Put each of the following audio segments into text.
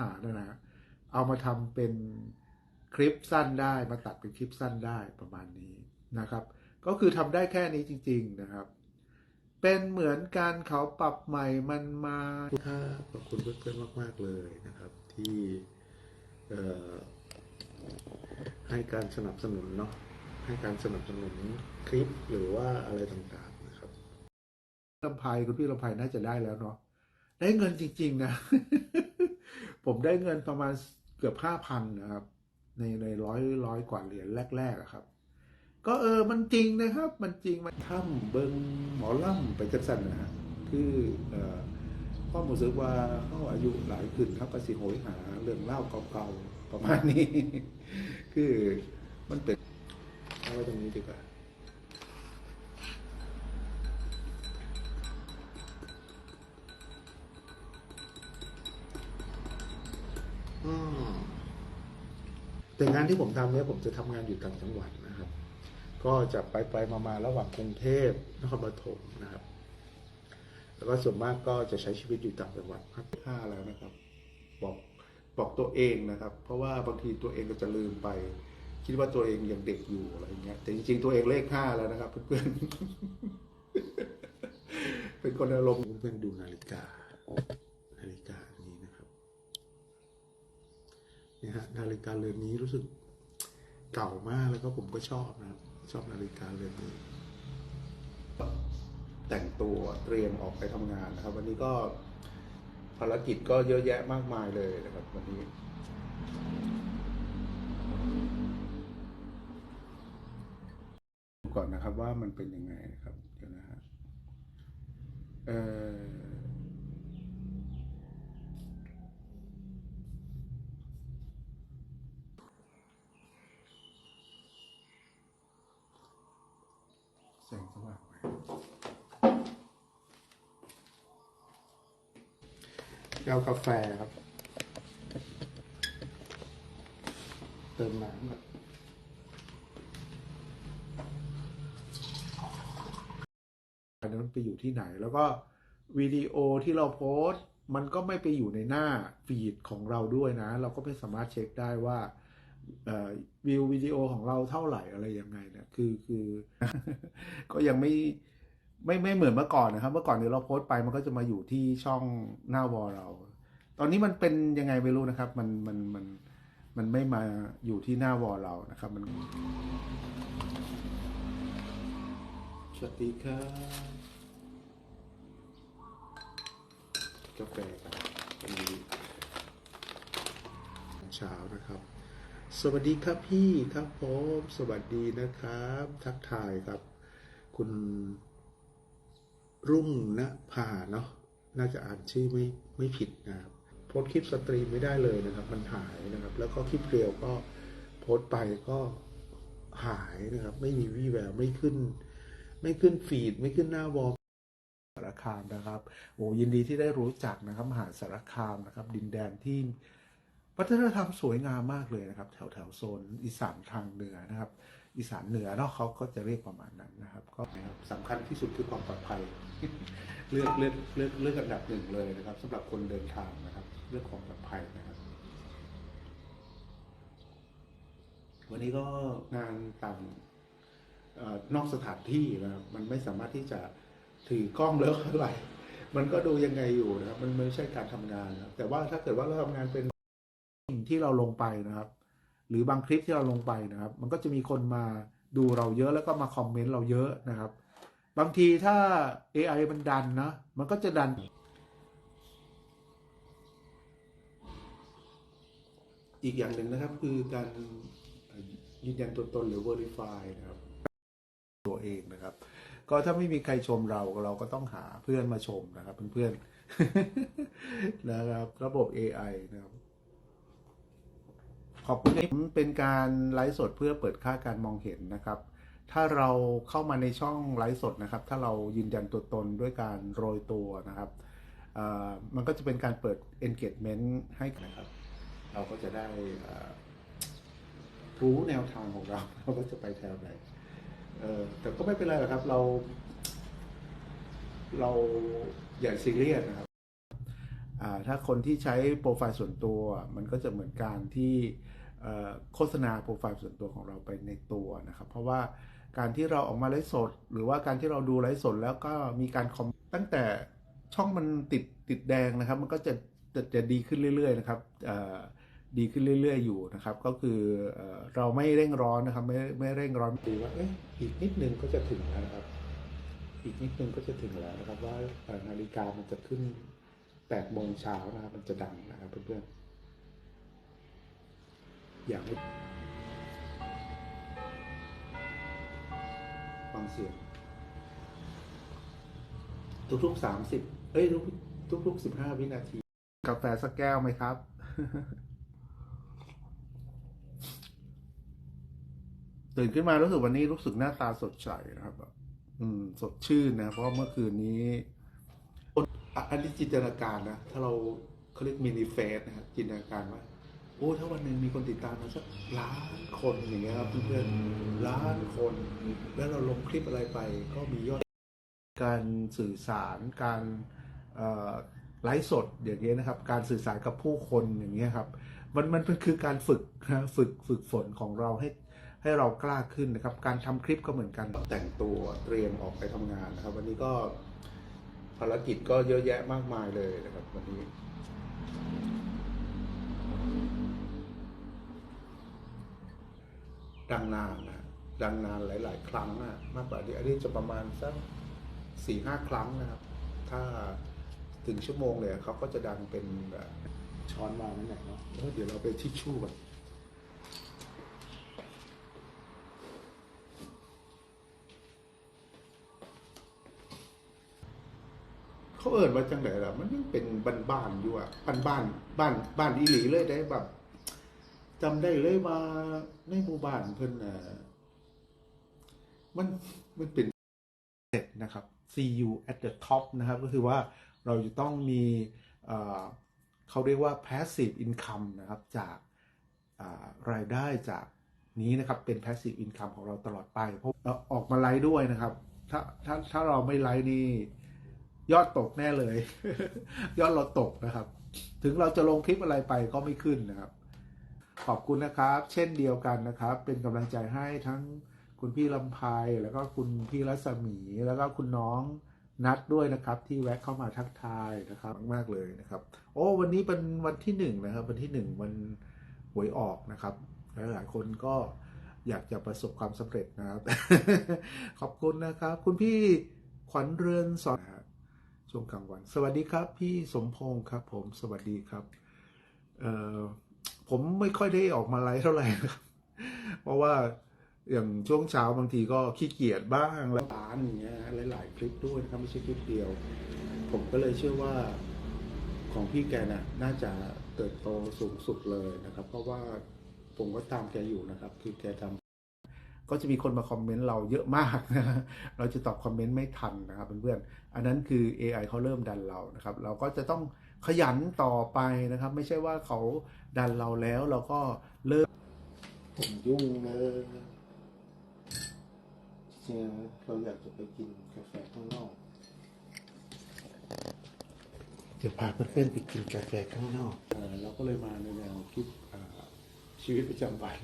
หาเนี่ยนะเอามาทำเป็นคลิปสั้นได้มาตัดเป็นคลิปสั้นได้ประมาณนี้นะครับ ก็คือทำได้แค่นี้จริง ๆนะครับ เป็นเหมือนการเขาปรับใหม่มันมาถ้าขอบคุณเพื่อนๆมาก ๆเลยนะครับ ที่ให้การสนับสนุนเนาะให้การสนับสนุนคลิปหรือว่าอะไรต่างๆนะครับลำไพคุณพี่ลำไพน่าจะได้แล้วเนาะได้เงินจริง ๆ นะ ผมได้เงินประมาณเกือบห้าพันนะครับ ในในร้อยร้อยกว่าเหรียญแรกๆอะครับ ก็เออมันจริงนะครับ มันจริงมันถ้ำเบิงหมอล่ำไปจัดสันนะฮะคือเอ่อข้อมูลสึกว่าเขาอายุหลายขึ้นครับก็สิโหยหาเรื่องเล่าเก่าๆประมาณนี้ คือมันเป็นเอาไว้ตรงนี้ดีกว่า แต่งานที่ผมทำเนี่ยผมจะทำงานอยู่ต่างจังหวัดนะครับ ก็จะไปไปมามาระหว่างกรุงเทพนครปฐมนะครับ แล้วก็ส่วนมากก็จะใช้ชีวิตอยู่ต่างจังหวัดครับห้าแล้วนะครับ บอกบอกตัวเองนะครับ เพราะว่าบางทีตัวเองก็จะลืมไป คิดว่าตัวเองยังเด็กอยู่อะไรอย่างเงี้ยแต่จริงๆตัวเองเลขห้าแล้วนะครับ เพื่อนๆเป็นคนอารมณ์เพื่อนๆดูนาฬิกา นาฬิกานี้นะครับเนาฬิกาเรือนนี้รู้สึกเก่ามากแล้วก็ผมก็ชอบนะครับ ชอบนาฬิกาเรือนนี้ แต่งตัวเตรียมออกไปทำงานนะครับ วันนี้ก็ภารกิจก็เยอะแยะมากมายเลยนะครับ วันนี้ก่อนนะครับว่ามันเป็นยังไงนะครับ เดี๋ยวนะฮะเอ่อแสงสว่างไหม เอากาแฟครับ เติมน้ำครับอันนั้นไปอยู่ที่ไหน แล้วก็วิดีโอที่เราโพสต์ มันก็ไม่ไปอยู่ในหน้าฟีดของเราด้วยนะ เราก็ไม่สามารถเช็คได้ว่าวิววิดีโอของเราเท่าไหร่อะไรยังไงเนี่ยคือคือ ก็ยังไม่ ไม่ไม่เหมือนเมื่อก่อนนะครับ เมื่อก่อนเนี่ยเราโพสต์ไปมันก็จะมาอยู่ที่ช่องหน้าวอลเรา ตอนนี้มันเป็นยังไงไม่รู้นะครับ มันมันมันมันไม่มาอยู่ที่หน้าวอลเรานะครับ มันสวัสดีครับกาแฟครับวันนี้เช้านะครับ สวัสดีครับพี่ครับผมสวัสดีนะครับ ทักทายครับ คุณ รุ่งณภาเนาะน่าจะอ่านชื่อไม่ไม่ผิดนะครับโพสคลิปสตรีมไม่ได้เลยนะครับ มันหายนะครับ แล้วก็คลิปเรียวก็โพสไปก็หายนะครับ ไม่มีวี่แววไม่ขึ้น ไม่ขึ้นฟีด ไม่ขึ้นหน้าวอลสารคามนะครับโอ้ยินดีที่ได้รู้จักนะครับมหาสารคามนะครับ ดินแดนที่วัฒนธรรมสวยงามมากเลยนะครับ แถวแถวโซนอีสานทางเหนือนะครับ อีสานเหนือเนาะเขาก็จะเรียกประมาณนั้นนะครับ ก็สำคัญที่สุดคือความปลอดภัย เลือกเลือกเลือกเลือกอันดับหนึ่งเลยนะครับสำหรับคนเดินทางนะครับ เรื่องความปลอดภัยนะครับ วันนี้ก็งานต่างออนอกสถานที่นะครับมันไม่สามารถที่จะถือกล้องแล้วอะไร มันก็ดูยังไงอยู่นะครับ มันไม่ใช่การทำงานนะครับแต่ว่าถ้าเกิดว่าเราทำงานเป็นที่เราลงไปนะครับ หรือบางคลิปที่เราลงไปนะครับ มันก็จะมีคนมาดูเราเยอะแล้วก็มาคอมเมนต์เราเยอะนะครับ บางทีถ้า AI มันดันนะมันก็จะดัน อีกอย่างหนึ่งนะครับคือการยืนยันตัวตนหรือ verify นะครับ ตัวเองนะครับ ก็ถ้าไม่มีใครชมเราเราก็ต้องหาเพื่อนมาชมนะครับ เพื่อนๆนะครับ ระบบ AI นะครับ ขอบคุณที่เป็นการไลฟ์สดเพื่อเปิดค่าการมองเห็นนะครับ ถ้าเราเข้ามาในช่องไลฟ์สดนะครับ ถ้าเรายืนยันตัวตนด้วยการโรยตัวนะครับมันก็จะเป็นการเปิด engagement ให้นะครับ เราก็จะได้รู้แนวทางของเราเราก็จะไปแถวไหนแต่ก็ไม่เป็นไรหรอกครับเรา เราอย่าซีเรียสนะครับถ้าคนที่ใช้โปรไฟล์ส่วนตัว มันก็จะเหมือนการที่ โฆษณาโปรไฟล์ส่วนตัวของเราไปในตัวนะครับ เพราะว่าการที่เราออกมาไลฟ์สด หรือว่าการที่เราดูไลฟ์สดแล้วก็มีการคอมตั้งแต่ช่องมันติดติดแดงนะครับ มันก็จะจะจะดีขึ้นเรื่อยๆนะครับดีขึ้นเรื่อย ๆ อยู่นะครับ ก็คือเอเราไม่เร่งร้อนนะครับ ไม่ไม่เร่งร้อนดีว่าเอ๊ะอีกนิดนึงก็จะถึงแล้วนะครับ อีกนิดนึงก็จะถึงแล้วนะครับ ว่านาฬิกามันจะขึ้นแปดโมงเช้านะครับ มันจะดังนะครับเพื่อนๆ อยากให้ฟังเสียง ทุกๆสามสิบเอ้ย ทุกๆทุกสิบห้าวินาที กาแฟสักแก้วไหมครับ ตื่นขึ้นมารู้สึกวันนี้รู้สึกหน้าตาสดใสนะครับแบบอืม สดชื่นนะ เพราะเมื่อคืนนี้อันนี้จินตนาการนะ ถ้าเราเขาเรียกมินิเฟสนะครับจินตนาการว่า โอ้ถ้าวันหนึ่งมีคนติดตามเราสักล้านคนอย่างเงี้ยครับเพื่อนๆล้านคน แล้วเราลงคลิปอะไรไป ก็มียอดการสื่อสารการไลฟ์สดอย่างเงี้ยนะครับ การสื่อสารกับผู้คนอย่างเงี้ยครับมันมันเป็นคือการฝึกนะฝึกฝึกฝนของเราให้ให้เรากล้าขึ้นนะครับ การทำคลิปก็เหมือนกันแต่งตัวเตรียมออกไปทำงานนะครับ วันนี้ก็ภารกิจก็เยอะแยะมากมายเลยนะครับ วันนี้ ดังนานนะดังนานหลาย ๆ ครั้งนะมากกว่านี้อันนี้จะประมาณสักสี่ห้าครั้งนะครับ ถ้าถึงชั่วโมงเลยเขาก็จะดังเป็นแบบช้อนมาไม่ไหนเนาะเดี๋ยวเราไปทิชชู่ก่อนเขาเอิญว่าจังไหนล่ะ มันยังเป็นบ้านบ้านๆอยู่อะบ้านบ้านบ้านบ้านอีหลีเลยได้แบบ จำได้เลยว่าในหมู่บ้านเพิ่นน่ะมันมันเป็นเสร็จนะครับ see you at the top นะครับ ก็คือว่าเราจะต้องมีเขาเรียกว่า passive income นะครับ จากรายได้จากนี้นะครับ เป็น passive income ของเราตลอดไป เพราะเราออกมาไลฟ์ด้วยนะครับ ถ้าถ้าถ้าเราไม่ไลฟ์นี่ยอดตกแน่เลย ยอดเราตกนะครับ ถึงเราจะลงคลิปอะไรไปก็ไม่ขึ้นนะครับ ขอบคุณนะครับ เช่นเดียวกันนะครับ เป็นกำลังใจให้ทั้งคุณพี่ลำไพแล้วก็คุณพี่รัศมี แล้วก็คุณน้องนัดด้วยนะครับ ที่แวะเข้ามาทักทายนะครับมากๆเลยนะครับ โอ้วันนี้เป็นวันที่หนึ่งนะครับ วันที่หนึ่งวันหวยออกนะครับหลายคนก็อยากจะประสบความสำเร็จนะครับ ขอบคุณนะครับ คุณพี่ขวัญเรือนสอนะช่วงกลางวัน สวัสดีครับ พี่สมพงศ์ครับ ผมสวัสดีครับ เอ่อ ผมไม่ค่อยได้ออกมาไลฟ์เท่าไหร่ครับเพราะว่าอย่างช่วงเช้าบางทีก็ขี้เกียจบ้างแล้วร้านอย่างเงี้ยหลาย ๆ คลิปด้วยนะครับไม่ใช่คลิปเดียว ผมก็เลยเชื่อว่าของพี่แกน่ะน่าจะเติบโตสูงสุดเลยนะครับ เพราะว่าผมก็ตามแกอยู่นะครับ คือแกทำ ก็จะมีคนมาคอมเมนต์เราเยอะมากนะเราจะตอบคอมเมนต์ไม่ทันนะครับเพื่อนๆอันนั้นคือ AI เขาเริ่มดันเรานะครับ เราก็จะต้องขยันต่อไปนะครับ ไม่ใช่ว่าเขาดันเราแล้วเราก็เลิกผมยุ่งเลยจริงๆเราอยากจะไปกินกาแฟข้างนอกจะพาเพื่อนๆไปกินกาแฟข้างนอกเราก็เลยมาในแนวคิดชีวิตประจำวัน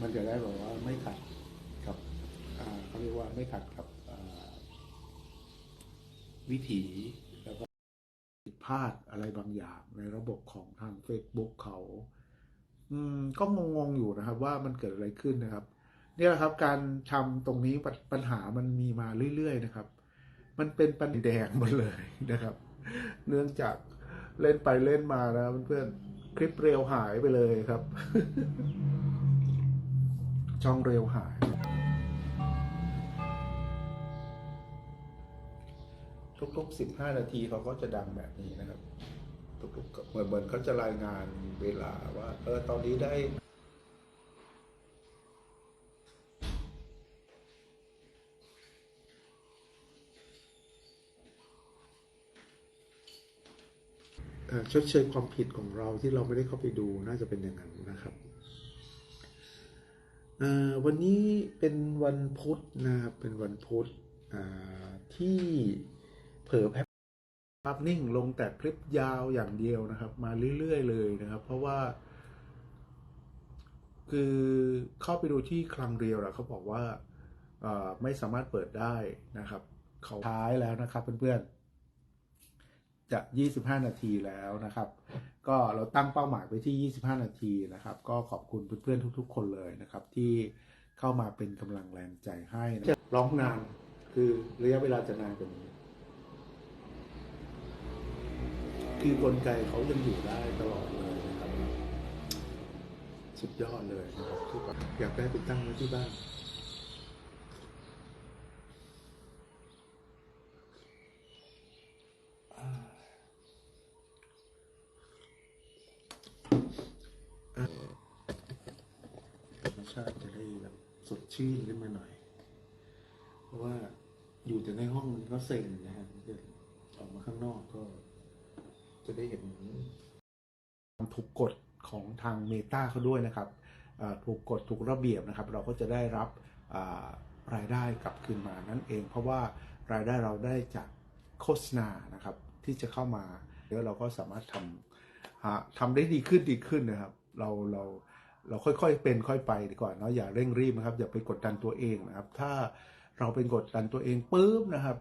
มันจะได้แบบว่าไม่ขัดกับเขาเรียกว่าไม่ขัดกับวิถีแล้วก็ผิดพลาดอะไรบางอย่างในระบบของทาง Facebook เขา อืมก็งงๆอยู่นะครับ ว่ามันเกิดอะไรขึ้นนะครับ เนี่ยแหละครับ การทำตรงนี้ปัญหามันมีมาเรื่อยๆนะครับ มันเป็นปัญหาแดงหมดเลยนะครับ เนื่องจากเล่นไปเล่นมานะเพื่อนๆคลิปเร็วหายไปเลยครับ ช่องเร็วหาย ทุกๆสิบห้านาทีเขาก็จะดังแบบนี้นะครับ ทุกๆเหมือนเหมือนเขาจะรายงานเวลาว่า เออตอนนี้ได้เอ่อชดเชยความผิดของเราที่เราไม่ได้เข้าไปดูน่าจะเป็นอย่างนั้นนะครับเอ่อ วันนี้เป็นวันพุธนะครับ เป็นวันพุธที่เผลอแพบภาพนิ่งลงแต่คลิปยาวอย่างเดียวนะครับ มาเรื่อยๆ เลยนะครับ เพราะว่า คือเข้าไปดูที่คลังเรียวแล้วเขาบอกว่าไม่สามารถเปิดได้นะครับเขาท้ายแล้วนะครับเพื่อนๆจะ 25 นาทีแล้วนะครับ ก็เราตั้งเป้าหมายไปที่ 25 นาทีนะครับ ก็ขอบคุณเพื่อนๆทุก ๆ คนเลยนะครับ ที่เข้ามาเป็นกำลังแรงใจให้นะจะร้องนานคือระยะเวลาจะนานกว่านี้ คือกลไกเขายังอยู่ได้ตลอดเลยนะครับ สุดยอดเลยนะครับที่แบบอยากได้ไปตั้งไว้ที่บ้าน ธรรมชาติจะได้แบบ สดชื่นขึ้นมาหน่อย เพราะว่าอยู่แต่ในห้องมันก็เซ็งนะฮะเดออกมาข้างนอกก็ จะได้เห็นถูกกฎของทางเมตาเขาด้วยนะครับถูกกฎถูกระเบียบนะครับ เราก็จะได้รับรายได้กลับคืนมานั่นเอง เพราะว่ารายได้เราได้จากโฆษณานะครับ ที่จะเข้ามาแล้วเราก็สามารถทำทำได้ดีขึ้นดีขึ้นนะครับ เราเรา เราค่อยๆเป็นค่อยไปดีกว่าเนาะอย่าเร่งรีบนะครับ อย่าไปกดดันตัวเองนะครับ ถ้าเราเป็นกดดันตัวเองปุ๊บนะครับ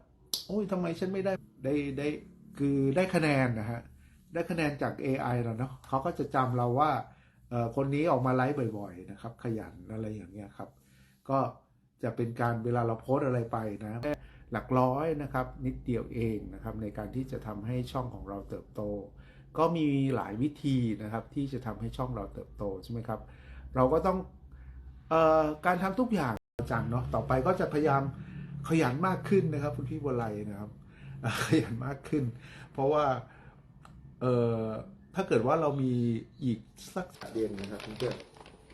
โอ้ยทำไมฉันไม่ได้ได้ได้คือได้คะแนนนะฮะได้คะแนนจาก AI แล้วเนาะเขาก็จะจำเราว่าเอ่อคนนี้ออกมาไลฟ์บ่อย ๆ นะครับ ขยันอะไรอย่างเงี้ยครับ ก็จะเป็นการเวลาเราโพสอะไรไปนะแค่หลักร้อยนะครับ นิดเดียวเองนะครับ ในการที่จะทำให้ช่องของเราเติบโต ก็มีหลายวิธีนะครับที่จะทำให้ช่องเราเติบโตใช่ไหมครับ เราก็ต้องออการทำทุกอย่างจังเนาะต่อไปก็จะพยายามขยันมากขึ้นนะครับ คุณพี่บัวไลนะครับขยันมากขึ้น เพราะว่าเอ่อถ้าเกิดว่าเรามีอีกสักเย็นนะครับเพื่อน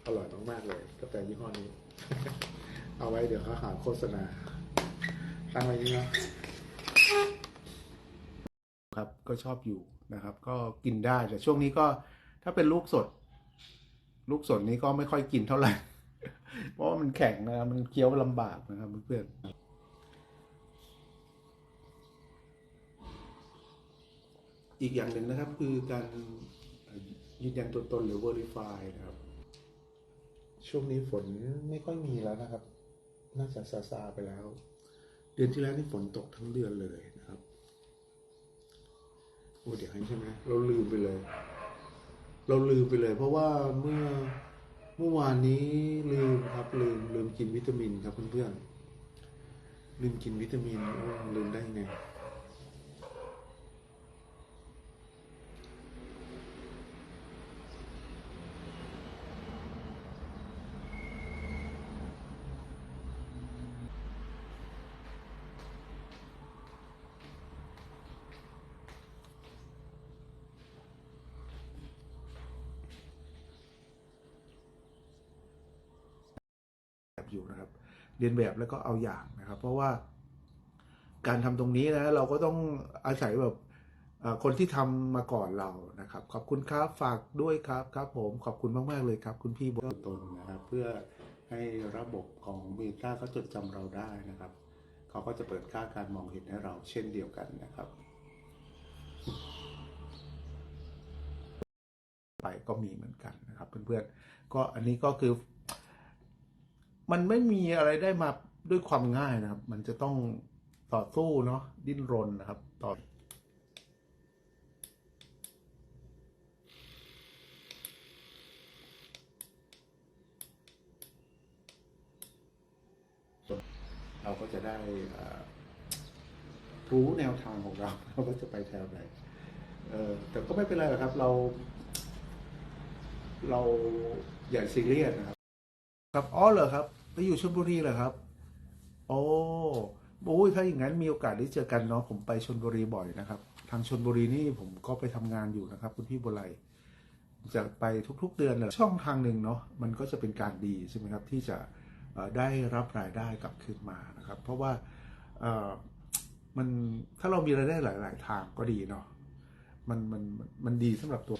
อร่อยมากๆเลยกาแฟยี่ห้อนี้ เอาไว้เดี๋ยวเขาหาโฆษณาตั้งไว้นี่เนาะ ครับก็ชอบอยู่นะครับ ก็กินได้แต่ช่วงนี้ก็ถ้าเป็นลูกสด ลูกสดนี้ก็ไม่ค่อยกินเท่าไหร่ เพราะมันแข็งนะครับมันเคี้ยวลำบากนะครับเพื่อนอีกอย่างหนึ่งนะครับคือการยืนยันตัวตนหรือ verify นะครับ ช่วงนี้ฝนไม่ค่อยมีแล้วนะครับ น่าจะซาซาไปแล้ว เดือนที่แล้วนี่ฝนตกทั้งเดือนเลย โอ้เดี๋ยวให้ใช่ไหมเราลืมไปเลย เราลืมไปเลย เพราะว่าเมื่อเมื่อวานนี้ลืมครับลืมลืมกินวิตามินครับเพื่อนๆลืมกินวิตามินโอ้ลืมได้ไง อยู่นะครับ เรียนแบบแล้วก็เอาอย่างนะครับ เพราะว่าการทำตรงนี้นะเราก็ต้องอาศัยแบบคนที่ทำมาก่อนเรานะครับ ขอบคุณครับฝากด้วยครับครับผมขอบคุณมาก ๆ เลยครับ คุณพี่บตนนะครับ เพื่อให้ระบบของเมตาเขาจดจำเราได้นะครับ เขาก็จะเปิดค่าการมองเห็นให้เราเช่นเดียวกันนะครับ ไปก็มีเหมือนกันนะครับ เพื่อนๆก็อันนี้ก็คือ มันไม่มีอะไรได้มาด้วยความง่ายนะครับ มันจะต้องต่อสู้เนาะดิ้นรนนะครับ ต่อเราก็จะได้รู้แนวทางของเรา เราก็จะไปแถวไหนเออแต่ก็ไม่เป็นไรหรอกครับ เรา เราอย่าซีเรียสนะครับ ครับอ๋อเหรอครับ ไปอยู่ชลบุรีเหรอครับ โอ้โอ้ยถ้าอย่างนั้นมีโอกาสได้เจอกันเนาะผมไปชลบุรีบ่อยนะครับ ทางชลบุรีนี่ผมก็ไปทำงานอยู่นะครับ คุณพี่บุไรจะไปทุกๆเดือนเลยช่องทางหนึ่งเนาะมันก็จะเป็นการดีใช่ไหมครับที่จะได้รับรายได้กลับคืนมานะครับ เพราะว่ามันถ้าเรามีรายได้หลาย ๆ ทางก็ดีเนาะมันมันมันดีสำหรับตัว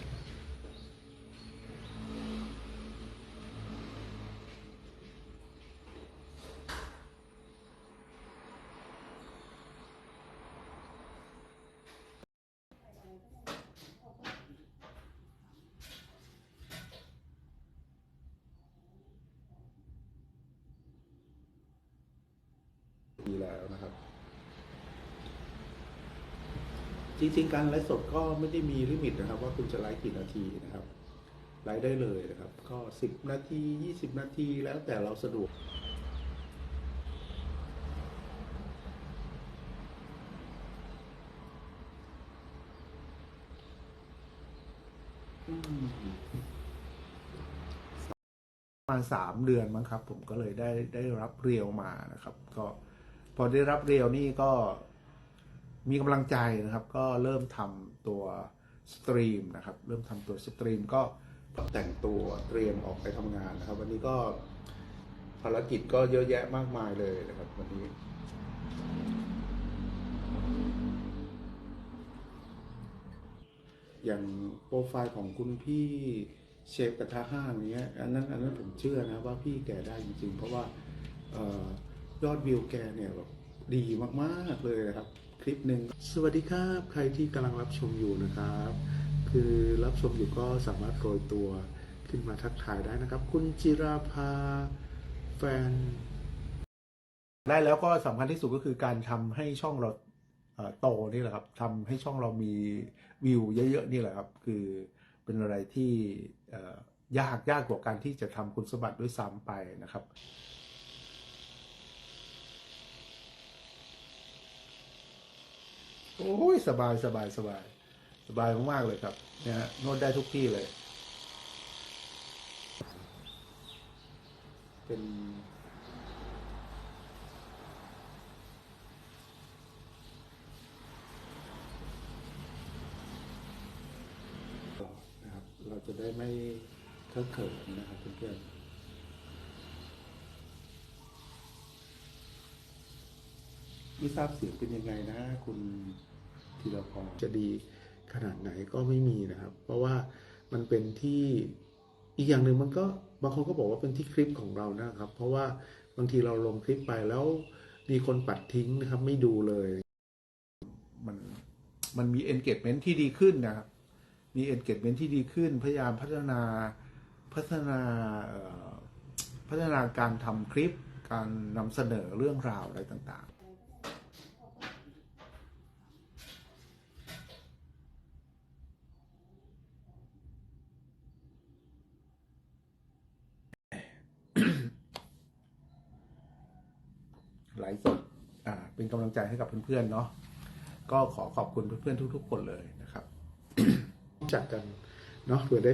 ีแล้วนะครับ จริงๆ การไลฟ์สดก็ไม่ได้มีลิมิตนะครับ ว่าคุณจะไลฟ์กี่นาทีนะครับ ไลฟ์ได้เลยนะครับ ก็สิบนาทียี่สิบนาทีแล้วแต่เราสะดวกประมาณสามเดือนมั้งครับ ผมก็เลยได้ได้รับเรียวมานะครับ ก็ พอได้รับเรียวนี่ก็มีกำลังใจนะครับ ก็เริ่มทำตัวสตรีมนะครับ เริ่มทำตัวสตรีมก็แต่งตัวเตรียมออกไปทำงานนะครับ วันนี้ก็ภารกิจก็เยอะแยะมากมายเลยนะครับ วันนี้อย่างโปรไฟล์ของคุณพี่เชฟกระทะห้างเนี้ยอันนั้นอันนั้นผมเชื่อนะว่าพี่แกได้จริงๆ เพราะว่า ยอดวิวแกเนี่ยแบบดีมากๆเลยนะครับ คลิปหนึ่งสวัสดีครับ ใครที่กำลังรับชมอยู่นะครับ คือรับชมอยู่ก็สามารถโรยตัวขึ้นมาทักทายได้นะครับ คุณจิราภาแฟน ได้แล้วก็สำคัญที่สุดก็คือการทำให้ช่องเราโตนี่แหละครับทำให้ช่องเรามีวิวเยอะๆนี่แหละครับ คือเป็นอะไรที่ยากยากกว่าการที่จะทำคุณสมบัติด้วยซ้ำไปนะครับ โอ้ยสบายสบายสบาย สบายมากๆเลยครับเนี่ยฮะนวดได้ทุกที่เลย เป็นนะครับเราจะได้ไม่เคอะเขินนะครับเพื่อนๆ ไม่ทราบเสียงเป็นยังไงนะคุณธีรพรจะดีขนาดไหนก็ไม่มีนะครับ เพราะว่ามันเป็นที่อีกอย่างหนึ่งมันก็บางคนก็บอกว่าเป็นที่คลิปของเรานะครับ เพราะว่าบางทีเราลงคลิปไปแล้วมีคนปัดทิ้งนะครับ ไม่ดูเลย มันมันมี engagement ที่ดีขึ้นนะครับ มี engagement ที่ดีขึ้น พยายามพัฒนาพัฒนาเอ่อพัฒนาการทำคลิป การนำเสนอเรื่องราวอะไรต่างๆ ไลฟ์สดอ่าเป็นกำลังใจให้กับเพื่อนๆเนาะก็ขอขอบคุณเพื่อนๆทุก ๆ คนเลยนะครับรู้จักกันเนาะเผื่อได้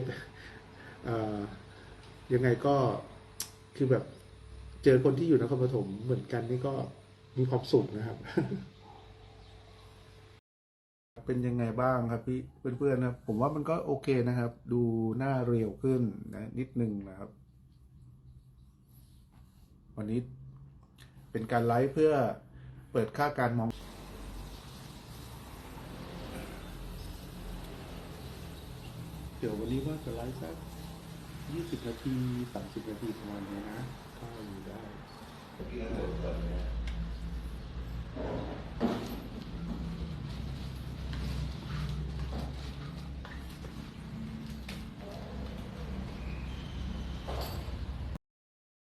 ยังไงก็คือแบบเจอคนที่อยู่นครปฐมเหมือนกันนี่ก็มีความสุขนะครับ เป็นยังไงบ้างครับพี่เพื่อนๆนะผมว่ามันก็โอเคนะครับ ดูหน้าเรียวขึ้นนะนิดนึงนะครับ วันนี้ เป็นการไลฟ์เพื่อเปิดค่าการมองเดี๋ยววันนี้ว่าจะไลฟ์สักยี่สิบนาทีสามสิบนาทีประมาณนี้นะ ก็อยู่ได้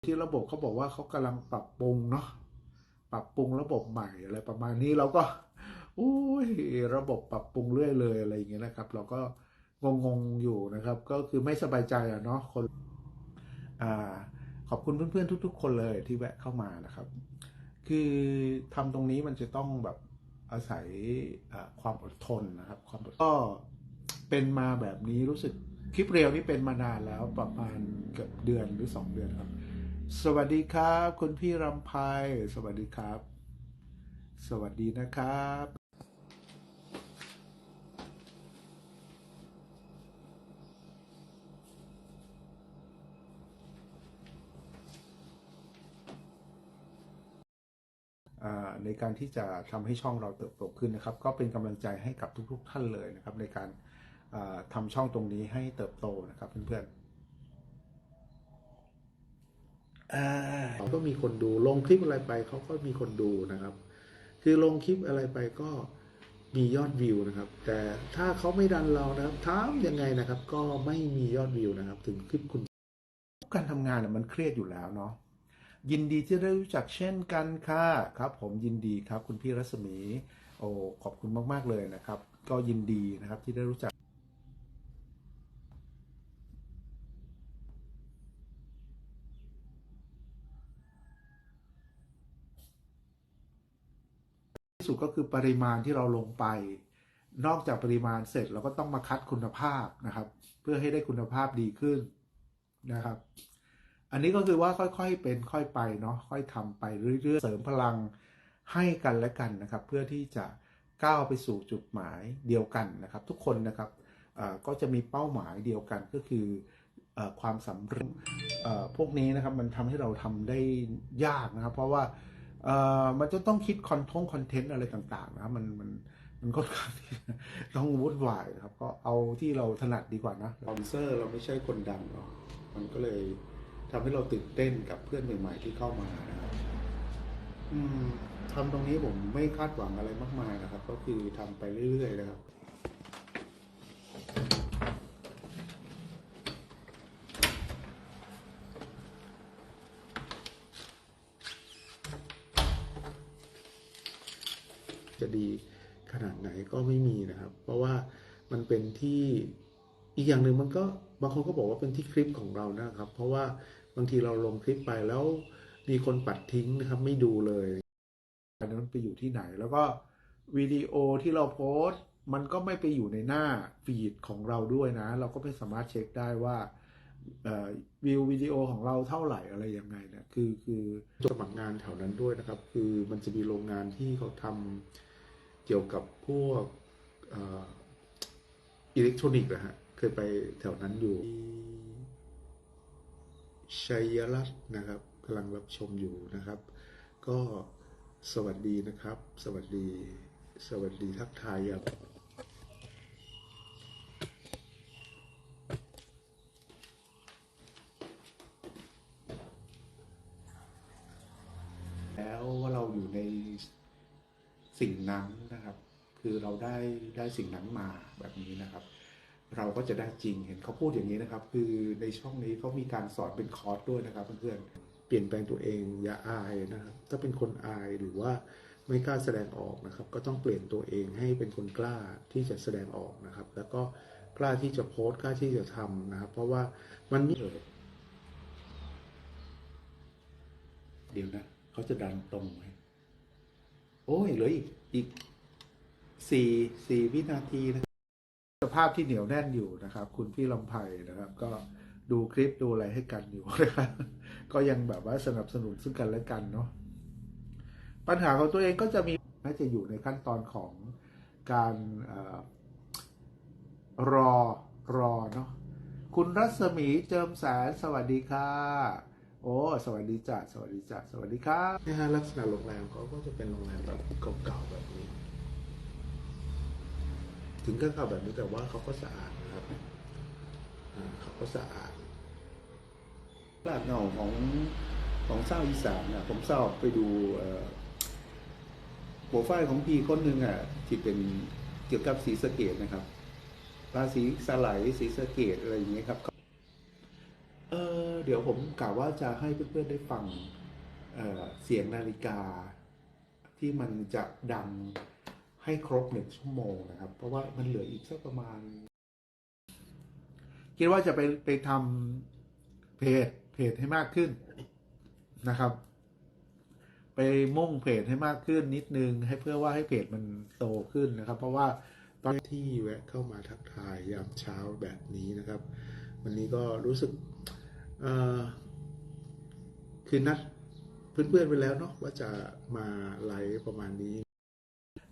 ที่ระบบเขาบอกว่าเขากำลังปรับปรุงเนาะปรับปรุงระบบใหม่อะไรประมาณนี้เราก็อุ้ยระบบปรับปรุงเรื่อยเลยอะไรอย่างเงี้ยนะครับ เราก็งงๆอยู่นะครับ ก็คือไม่สบายใจอะเนาะคนอ่าขอบคุณเพื่อนๆทุก ๆ คนเลยที่แวะเข้ามานะครับ คือทำตรงนี้มันจะต้องแบบอาศัยความอดทนนะครับความอดก็เป็นมาแบบนี้รู้สึกคลิปเรียวนี่เป็นมานานแล้วประมาณเกือบเดือนหรือสองเดือนครับ สวัสดีครับ คุณพี่รำไพสวัสดีครับ สวัสดีนะครับในการที่จะทำให้ช่องเราเติบโตขึ้นนะครับ ก็เป็นกำลังใจให้กับทุก ๆ ท่านเลยนะครับ ในการอ่าทำช่องตรงนี้ให้เติบโตนะครับเพื่อนๆ อ่าเขาก็มีคนดูลงคลิปอะไรไปเขาก็มีคนดูนะครับ คือลงคลิปอะไรไปก็มียอดวิวนะครับ แต่ถ้าเขาไม่ดันเรานะครับทำยังไงนะครับ ก็ไม่มียอดวิวนะครับ ถึงคลิปคุณ การทำงานเนี่ยมันเครียดอยู่แล้วเนาะยินดีที่ได้รู้จักเช่นกันค่ะครับ ผมยินดีครับ คุณพี่รัศมี โอ้ขอบคุณมาก ๆ เลยนะครับ ก็ยินดีนะครับที่ได้รู้จัก สุดก็คือปริมาณที่เราลงไป นอกจากปริมาณเสร็จเราก็ต้องมาคัดคุณภาพนะครับ เพื่อให้ได้คุณภาพดีขึ้นนะครับ อันนี้ก็คือว่าค่อยๆเป็นค่อยไปเนาะค่อยทำไปเรื่อยๆ เสริมพลังให้กันและกันนะครับ เพื่อที่จะก้าวไปสู่จุดหมายเดียวกันนะครับ ทุกคนนะครับก็จะมีเป้าหมายเดียวกันก็คืออความสำเร็จพวกนี้นะครับมันทำให้เราทำได้ยากนะครับ เพราะว่า เอ่อมันจะต้องคิดคอนทงคอนเทนต์อะไรต่าง ๆ นะครับมันมันมันค่อนข้างต้องวุ่นวายนะครับ ก็เอาที่เราถนัดดีกว่านะสปอนเซอร์เราไม่ใช่คนดังเนาะมันก็เลยทำให้เราตื่นเต้นกับเพื่อนใหม่ ๆ ที่เข้ามานะครับอืมทำตรงนี้ผมไม่คาดหวังอะไรมากมายนะครับ ก็คือทำไปเรื่อยๆนะครับ ดีขนาดไหนก็ไม่มีนะครับ เพราะว่ามันเป็นที่อีกอย่างหนึ่งมันก็บางคนก็บอกว่าเป็นที่คลิปของเรานะครับ เพราะว่าบางทีเราลงคลิปไปแล้วมีคนปัดทิ้งนะครับ ไม่ดูเลยอันนั้นไปอยู่ที่ไหน แล้วก็วิดีโอที่เราโพสต์มันก็ไม่ไปอยู่ในหน้าฟีดของเราด้วยนะ เราก็ไม่สามารถเช็คได้ว่าเอ่อวิววิดีโอของเราเท่าไหร่อะไรยังไงเนี่ยคือคือสมัครงานแถวนั้นด้วยนะครับ คือมันจะมีโรงงานที่เขาทำ เกี่ยวกับพวกอิเล็กทรอนิกส์นะฮะ เคยไปแถวนั้นอยู่ชัยรัตน์นะครับกำลังรับชมอยู่นะครับ ก็สวัสดีนะครับ สวัสดี สวัสดีทักทายอย่างแล้วว่าเราอยู่ในสิ่งนั้น คือเราได้ได้สิ่งนั้นมาแบบนี้นะครับ เราก็จะได้จริงเห็นเขาพูดอย่างนี้นะครับ คือในช่องนี้เขามีการสอนเป็นคอร์สด้วยนะครับเพื่อนๆเปลี่ยนแปลงตัวเองอย่าอายนะครับ ถ้าเป็นคนอายหรือว่าไม่กล้าแสดงออกนะครับ ก็ต้องเปลี่ยนตัวเองให้เป็นคนกล้าที่จะแสดงออกนะครับ แล้วก็กล้าที่จะโพสต์กล้าที่จะทำนะครับ เพราะว่ามันมีเดี๋ยวนะเขาจะดันตรงไหมโอ้ยเหลืออีกอีก สี่สี่วินาทีนะสภาพที่เหนียวแน่นอยู่นะครับ คุณพี่ลำไพนะครับ ก็ดูคลิปดูอะไรให้กันอยู่นะครับก็ยังแบบว่าสนับสนุนซึ่งกันและกันเนาะปัญหาของตัวเองก็จะมีน่าจะอยู่ในขั้นตอนของการอรอรอเนาะคุณรัศมีเจิมแสนสวัสดีค่ะ โอ้สวัสดีจ้ะสวัสดีจ้ะสวัสดีครับนะฮะลักษณะโรงแรมเขาก็จะเป็นโรงแรมแบบเก่าๆแบบนี้ ถึงก็เก่าแบบนี้แต่ว่าเขาก็สะอาดนะครับเขาก็สะอาดรากเหง้าของของเศร้าอีสานนะผมเศร้าไปดูโปรไฟล์ของพี่คนหนึ่งอะที่เป็นเกี่ยวกับสีสะเกตนะครับราศีสไลด์สีสะเกตอะไรอย่างเงี้ยครับเออเดี๋ยวผมกล่าวว่าจะให้เพื่อนๆได้ฟังเเสียงนาฬิกาที่มันจะดัง ให้ครบหนึ่งชั่วโมงนะครับ เพราะว่ามันเหลืออีกสักประมาณ คิดว่าจะไปไปทำเพจเพจให้มากขึ้นนะครับ ไปมุ่งเพจให้มากขึ้นนิดนึง ให้เพื่อว่าให้เพจมันโตขึ้นนะครับ เพราะว่าตอนที่แวะเข้ามาทักทายยามเช้าแบบนี้นะครับ วันนี้ก็รู้สึกคือนัดเพื่อนๆไปแล้วเนาะว่าจะมาไลฟ์ประมาณนี้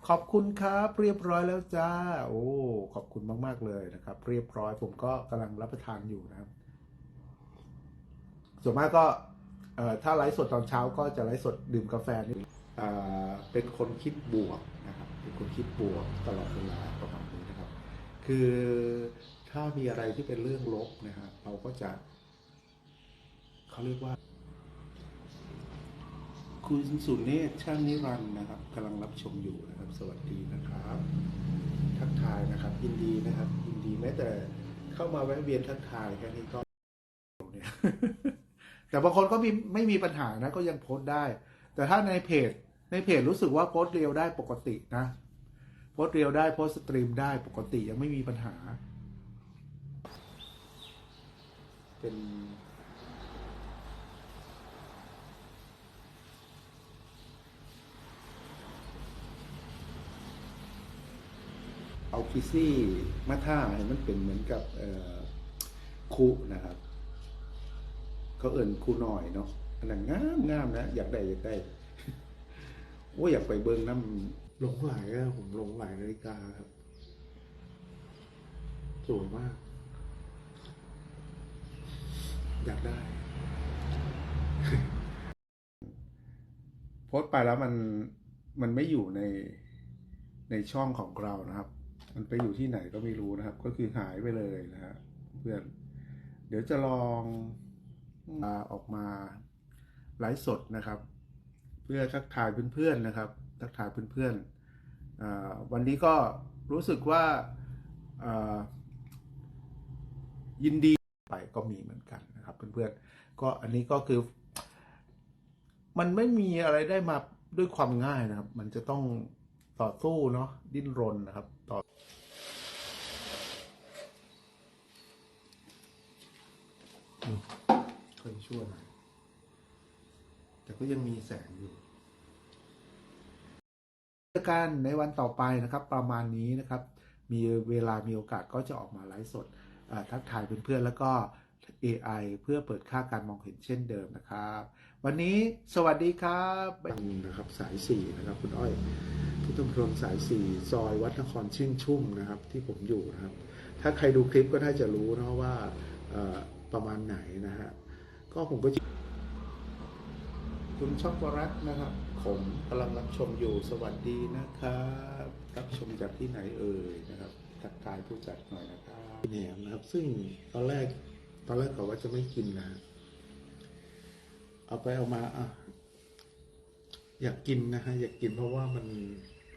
ขอบคุณครับเรียบร้อยแล้วจ้า โอ้ขอบคุณมาก ๆ เลยนะครับ เรียบร้อยผมก็กำลังรับประทานอยู่นะครับ ส่วนมากก็ถ้าไลฟ์สดตอนเช้าก็จะไลฟ์สดดื่มกาแฟนี่เป็นคนคิดบวกนะครับเป็นคนคิดบวกตลอดเวลาประมาณนี้นะครับ คือถ้ามีอะไรที่เป็นเรื่องลบนะฮะเราก็จะเขาเรียกว่า คุณสุเนศช่างนิรันดร์นะครับกำลังรับชมอยู่นะครับ สวัสดีนะครับ ทักทายนะครับ ยินดีนะครับยินดีแม้แต่เข้ามาแวะเวียนทักทายแค่นี้ก็เนี่ยแต่บางคนก็มีไม่มีปัญหานะก็ยังโพสต์ได้ แต่ถ้าในเพจ ในเพจรู้สึกว่าโพสต์เรียวได้ปกตินะ โพสต์เรียวได้โพสต์สตรีมได้ปกติยังไม่มีปัญหา เป็น เอาคิซี่มาท่าให้มันเป็นเหมือนกับคุนะครับ เขาเอิ่นคูหน่อยเนาะอันนั้นงามงามนะอยากได้อยากได้โอ้อยากไปเบิ้งน้ำหลงไหลอะผมหลงไหลนาฬิกาครับสวยมาก อยากได้โพสต์ไปแล้วมันมันไม่อยู่ในในช่องของเรานะครับ มันไปอยู่ที่ไหนก็ไม่รู้นะครับ ก็คือหายไปเลยนะฮะเพื่อน เดี๋ยวจะลองมาออกมาไลฟ์สดนะครับ เพื่อทักทายเพื่อนๆนะครับทักทายเพื่อนๆอวันนี้ก็รู้สึกว่ายินดีไปก็มีเหมือนกันนะครับเพื่อนๆก็อันนี้ก็คือ มันไม่มีอะไรได้มาด้วยความง่ายนะครับ มันจะต้องต่อสู้เนาะดิ้นรนนะครับ ต่ออืม ค่อยชั่วหน่อย แต่ก็ยังมีแสงอยู่การในวันต่อไปนะครับ ประมาณนี้นะครับ มีเวลามีโอกาสก็จะออกมาไลฟ์สดทักทายเพื่อนๆแล้วก็ AI เพื่อเปิดค่าการมองเห็นเช่นเดิมนะครับ วันนี้สวัสดีครับนะครับสายสี่นะครับคุณอ้อยพุทธมณฑลสายสี่ซอยวัดนครชื่นชุ่มนะครับ ที่ผมอยู่นะครับ ถ้าใครดูคลิปก็น่าจะรู้นะว่า ประมาณไหนนะฮะ ก็ผมก็จะคุณช็อกโกแลตนะครับ ผมกำลังรับชมอยู่สวัสดีนะครับ รับชมจากที่ไหนเอ่ยนะครับทักทายผู้จัดหน่อยนะครับแหนมนะครับ ซึ่งตอนแรก ตอนแรกเขาว่าจะไม่กินนะฮะเอาไปเอามาอะอยากกินนะฮะอยากกินเพราะว่ามัน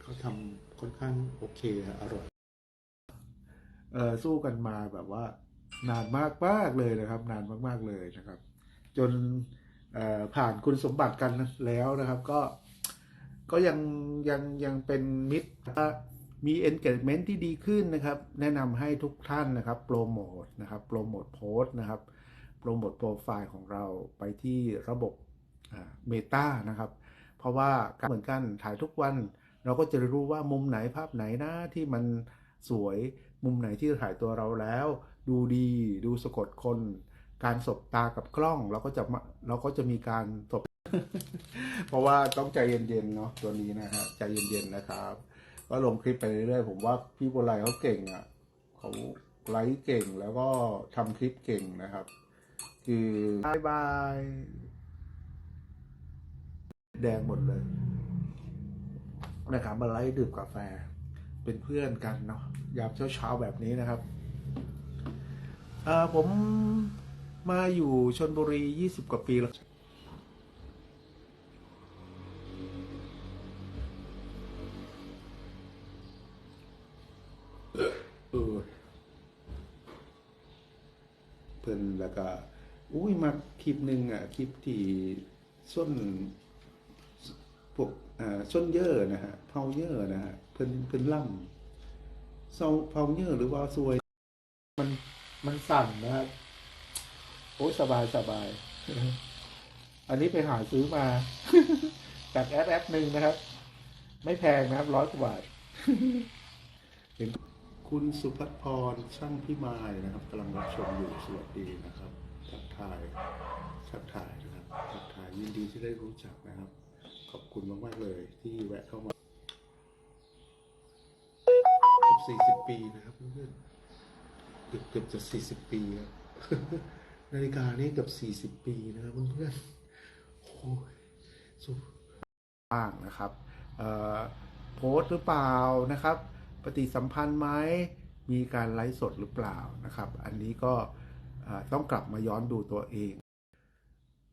เขาทำค่อนข้างโอเคฮะอร่อย เออสู้กันมาแบบว่า นานมากมากเลยนะครับ นานมาก ๆ เลยนะครับ จนผ่านคุณสมบัติกันแล้วนะครับ ก็ก็ยังยังยังเป็นมิตรมี engagement ที่ดีขึ้นนะครับ แนะนำให้ทุกท่านนะครับโปรโมทนะครับโปรโมทโพสต์นะครับโปรโมทโปรไฟล์ของเราไปที่ระบบเมตานะครับ เพราะว่าการเหมือนกันถ่ายทุกวัน เราก็จะรู้ว่ามุมไหนภาพไหนนะที่มันสวยมุมไหนที่ถ่ายตัวเราแล้ว ดูดีดูสะกดคน การสบตากับกล้องเราก็จะมาเราก็จะมีการสบเพราะว่าต้องใจเย็นๆเนาะตัวนี้นะฮะใจเย็นๆนะครับ ก็ลงคลิปไปเรื่อยๆผมว่าพี่โบไลเขาเก่งอะเขาไลฟ์เก่งแล้วก็ทำคลิปเก่งนะครับ คือบายบายแดงหมดเลยนะครับมาไล่ดื่มกาแฟเป็นเพื่อนกันเนาะยามเช้าๆแบบนี้นะครับ เอ่อผมมาอยู่ชนบุรี 20 กว่าปีแล้ว เออเพิ่นแล้วก็ อุ้ยมาคลิปหนึ่งอะ คลิปที่ส้นพวกอ่าส้นเยอะนะฮะเผาเยอะนะฮะเพิ่นเพิ่นล่ำเศร้าเผาเยอะหรือว่าซวย มัน มันสั่นนะครับโอ้ยสบายสบาย อันนี้ไปหาซื้อมา จากแอปแอปหนึ่งนะครับ ไม่แพงนะครับร้อยกว่าบาทคุณสุพัฒพรช่างพิมายนะครับกำลังรับชมอยู่สวัสดีนะครับทักทายทักทายนะครับทักทายยินดีที่ได้รู้จักนะครับ ขอบคุณมากๆเลยที่แวะเข้ามาเกือบสี่สิบปีนะครับเพื่อนๆ เกือบเกือบจะสี่สิบปีแล้วนาฬิกานี้เกือบสี่สิบปีนะครับเพื่อนๆโอ้สุดบ้างนะครับเอ่อโพสต์หรือเปล่านะครับ ปฏิสัมพันธ์ไหมมีการไลฟ์สดหรือเปล่านะครับ อันนี้ก็ต้องกลับมาย้อนดูตัวเอง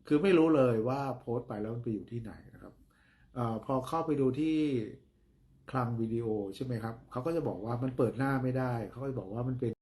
คือไม่รู้เลยว่าโพสต์ไปแล้วมันไปอยู่ที่ไหนนะครับอพอเข้าไปดูที่คลังวิดีโอใช่ไหมครับเขาก็จะบอกว่ามันเปิดหน้าไม่ได้ เขาก็จะบอกว่ามันเป็น